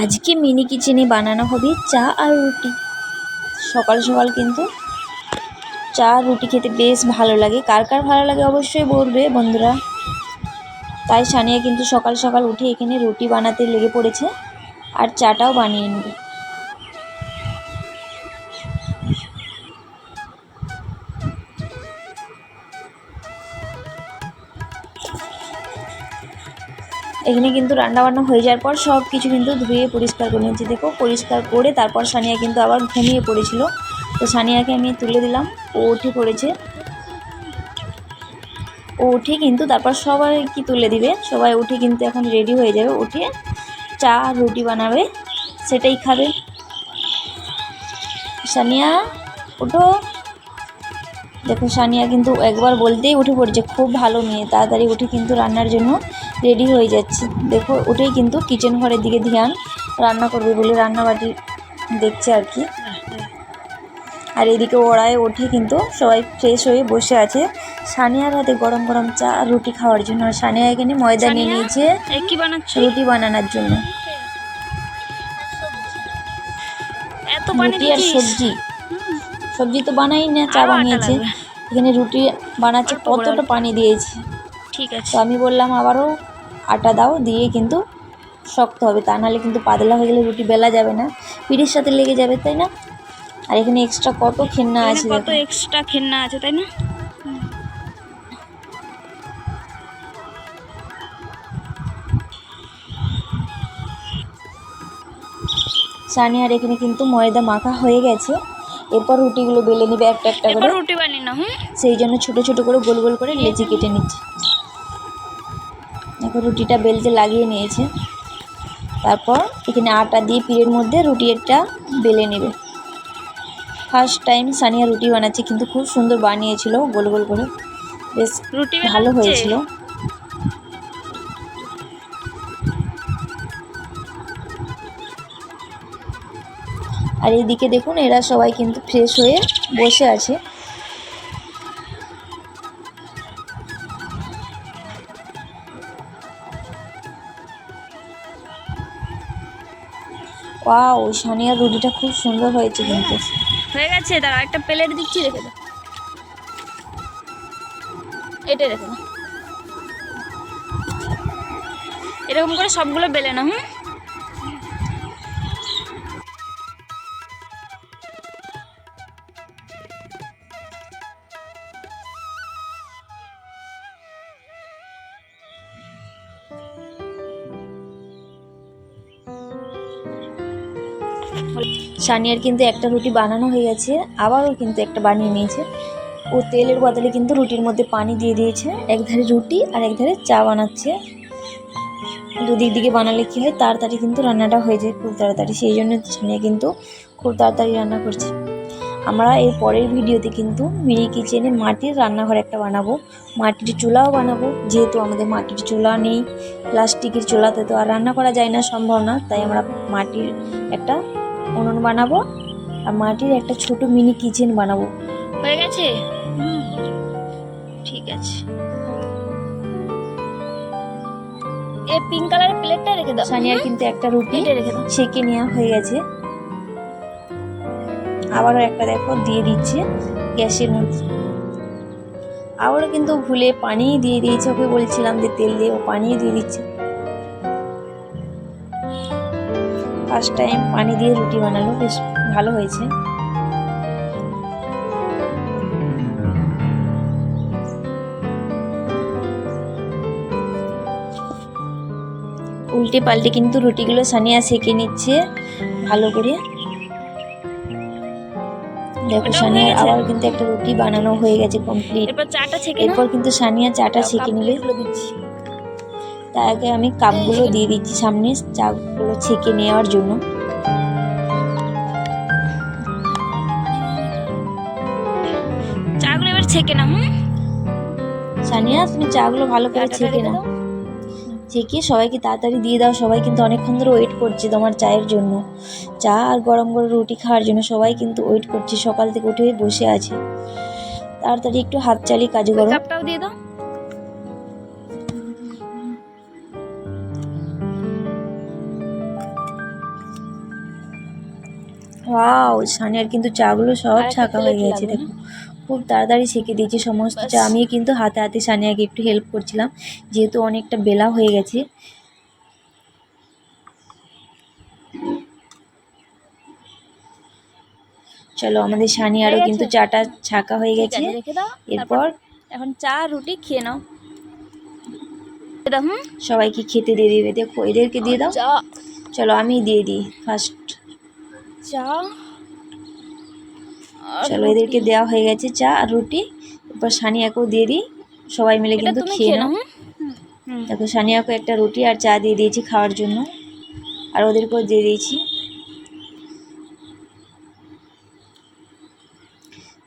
আজকে মিনি কিচেনে বানানো হবে চা আর রুটি। সকাল সকাল কিন্তু চা রুটি খেতে বেশ ভালো লাগে। কার কার ভালো লাগে অবশ্যই বলবে বন্ধুরা। তাই সানিয়া কিন্তু সকাল সকাল উঠে এখানে রুটি বানাতে লেগে পড়েছে আর চাটাও বানিয়ে নেবে। এখানে কিন্তু রান্না বান্না হয়ে যাওয়ার পর সব কিছু কিন্তু ধুয়ে পরিষ্কার করে নিয়েছি। দেখো, পরিষ্কার করে তারপর সানিয়া কিন্তু আবার ঘুমিয়ে পড়েছিল। তো সানিয়াকে আমি তুলে দিলাম। ও উঠে পড়েছে। ও উঠে কিন্তু তারপর সবাই কি তুলে দিবে? সবাই উঠে কিন্তু এখন রেডি হয়ে যাবে। উঠে চা, রুটি বানাবে। সেটাই খাবে। সানিয়া, ওঠো। দেখো, সানিয়া কিন্তু একবার বলতেই উঠে পড়েছে, খুব ভালো মেয়ে। তাড়াতাড়ি উঠে কিন্তু রান্নার জন্য। রেডি হয়ে যাচ্ছে। দেখো উঠেই কিন্তু কিচেন ঘরের দিকে ধ্যান রান্না করবে বলে রান্নাবাটি দেখছে আর কি। আর এদিকে ওড়ায় ওঠে কিন্তু সবাই ফ্রেশ হয়ে বসে আছে। সানিয়ার হাতে গরম গরম চা আর রুটি খাওয়ার জন্য। আর সানিয়া এখানে ময়দা নিয়ে নিয়েছে রুটি বানানোর জন্য। রুটি আর সবজি। সবজি তো বানাই না চা বানিয়েছে। এখানে রুটি বানাচ্ছে কতটা পানি দিয়েছি। ঠিক আছে। তো আমি বললাম আবারও আটা দাও দিয়ে কিন্তু শক্ত হবে। তা নাহলে কিন্তু পাতলা হয়ে গেলে রুটি বেলা যাবে না। পিঠের সাথে লেগে যাবে তাই না? আর এখানে এক্সট্রা কত খেন্না আছে কত এক্সট্রা খেলনা আছে তাই না? সানি আর এখানে কিন্তু ময়দা মাখা হয়ে গেছে। এরপর রুটিগুলো বেলে নিবে একটা একটা করে। রুটি বানিয়ে না সেই জন্য ছোট ছোট করে গোল গোল করে লেচি কেটে নিচ্ছে। এখন রুটিটা বেলতে লাগিয়ে নিয়েছে। তারপর এখানে আটা দিয়ে পিড়ের মধ্যে রুটিটা বেলে নেবে। ফার্স্ট টাইম সানিয়া রুটি বানাচ্ছে কিন্তু খুব সুন্দর বানিয়েছিল গোল গোল করে। বেশ রুটি ভালো হয়েছিল। আর এইদিকে দেখুন এরা সবাই কিন্তু ফ্রেশ হয়ে বসে আছে। ওয়াও, সানিয়ার রুটিটা খুব সুন্দর হয়েছে কিন্তু। হয়ে গেছে তার একটা প্লেট দিচ্ছি, রেখে দাও এটা রেখে এরকম করে সবগুলো বেলে না হুম? সানিয়ার কিন্তু একটা রুটি বানানো হয়ে গেছে, আবারও কিন্তু একটা বানিয়ে নিয়েছে। ও তেলের বদলে কিন্তু রুটির মধ্যে পানি দিয়ে দিয়েছে, এক ধারে রুটি আর এক ধারে চা বানাচ্ছে। দুদিক দিকে বানালে কী হয়, তাড়াতাড়ি কিন্তু রান্নাটা হয়ে যায় খুব তাড়াতাড়ি, সেই জন্য সানিয়া কিন্তু খুব তাড়াতাড়ি রান্না করছে। আমরা এর পরের ভিডিওতে কিন্তু মিনি কিচেনে মাটির রান্নাঘর একটা বানাবো, মাটির চুলাও বানাবো, যেহেতু আমাদের মাটির চুলা নেই, প্লাস্টিকের চুলাতে তো আর রান্না করা যায় না, সম্ভব না, তাই আমরা মাটির একটা উনুন বানাবো আর মাটির একটা ছোট মিনি কিচেন বানাবো। হয়ে গেছে? ঠিক আছে। এ পিঙ্ক কালারের প্লেটটা রেখে দাও। সানিয়ার কিন্তু একটা রুটি রেখে দাও। সেকে নেওয়া হয়ে গেছে। আবারও একটা দেখো দিয়ে দিচ্ছে গ্যাসের মধ্যে। আবারও কিন্তু ভুলে পানি দিয়ে দিয়েছে ওকে বলছিলাম যে তেল দিয়ে ও পানি দিয়ে দিচ্ছে। ফার্স্ট টাইম পানি দিয়ে রুটি বানালো বেশ ভালো হয়েছে। উল্টে পাল্টে কিন্তু রুটিগুলো সানিয়া সেকে নিচ্ছে ভালো করে। দেখো সানিয়া? আবার কিন্তু একটা রুটি বানানো হয়ে গেছে কমপ্লিট এরপর চাটা ছেঁকে নাও। এরপর কিন্তু সানিয়া চাটা কাপ নেবে। দিচ্ছি। তার আগে আমি কাপগুলো দিয়ে দিচ্ছি সামনে চাগুলো ছেঁকে নেওয়ার জন্য। চাগুলো এবার ছেঁকে নাও হুম? সানিয়া তুমি চাগুলো ভালো করে ছেঁকে নাও। ছেঁকে সবাইকে তাড়াতাড়ি দিয়ে দাও সবাই কিন্তু অনেকক্ষণ ধরে ওয়েট করছে তোমার চায়ের জন্য। চা আর গরম গরম রুটি খাওয়ার জন্য সবাই কিন্তু ওয়েট করছে সকাল থেকে উঠে বসে আছে। তাড়াতাড়ি একটু হাত চালিয়ে কাজ করো। কাপটাও দিয়ে দাও। ওয়াও সানিয়ার কিন্তু চাগুলো সব ছাকা হয়ে গেছে দেখো খুব তাড়াতাড়ি ছেঁকে দিয়েছি সমস্ত চা। আমি কিন্তু হাতে হাতে সানিয়াকে একটু হেল্প করছিলাম যেহেতু অনেকটা বেলা হয়ে গেছে। চলো আমাদের সানিয়ারও কিন্তু? চাটা ছাকা হয়ে গেছে। এরপর? এখন চা রুটি খেয়ে নাও। সবাইকে খেতে দিয়ে দিবে। দেখো এদেরকে দিয়ে দাও। চলো আমি দিয়ে দিই। ফার্স্ট চা চলো এদেরকে দেওয়া হয়ে গেছে চা আর রুটি। এরপর সানিয়াকেও দিয়ে দিই। সবাই মিলে কিন্তু খেয়ে খেয়ে নাও। দেখো সানিয়াকে একটা রুটি আর চা দিয়ে দিয়েছি খাওয়ার জন্য। আর ওদেরকেও দিয়ে দিয়েছি।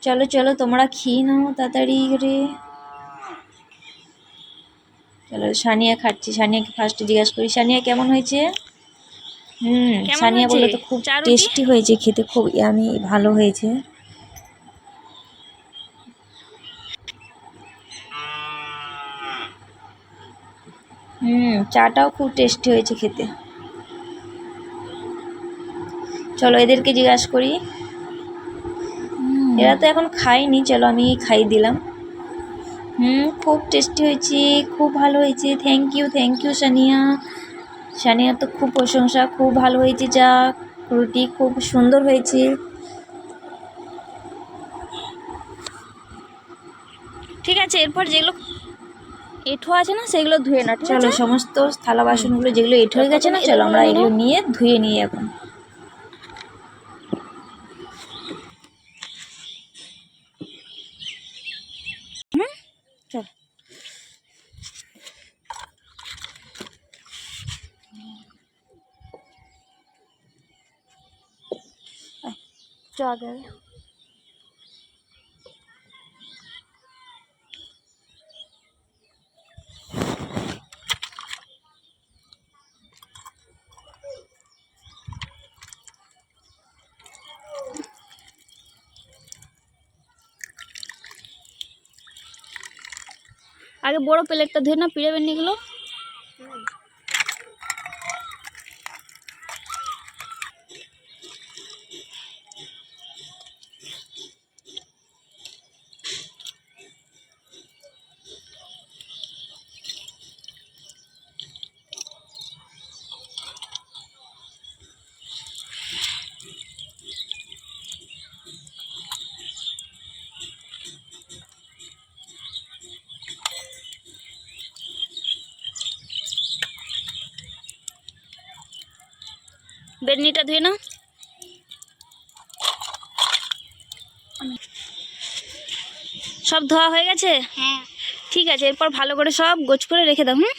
চলো চলো তোমরা খেয়ে নাও তাড়াতাড়ি করে। চলো সানিয়া খাচ্ছি। সানিয়াকে ফার্স্টে জিজ্ঞাসা করি সানিয়া কেমন হয়েছে? হুম সানিয়া বলল? তো খুব? টেস্টি হয়েছে খেতে খুব আমি ভালো হয়েছে। হুম চাটাও খুব টেস্টি হয়েছে খেতে। চলো এদেরকে জিজ্ঞাসা করি। এরা তো এখন খায়নি চলো আমি খাই দিলাম। হুম খুব টেস্টি হয়েছে খুব ভালো হয়েছে thank you thank you Sania. Sania তো খুব প্রশংসা খুব ভালো হয়েছে যা রুটি খুব সুন্দর হয়েছে। ঠিক আছে এরপর যেগুলো এঁঠো আছে না সেগুলো ধুয়ে না চলো সমস্ত থালা বাসনগুলো যেগুলো এঁঠো হয়ে গেছে না? চলো আমরা এগুলো নিয়ে ধুয়ে নিই এখন। চা দে আগে বড় প্লেটটা ধুয়ে না পিড়ে বেনিগুলো বেডনিটা ধুয়ে না সব ধোয়া হয়ে গেছে? হ্যাঁ। ঠিক আছে এরপর ভালো করে সব গোছ করে রেখে দাও হুম?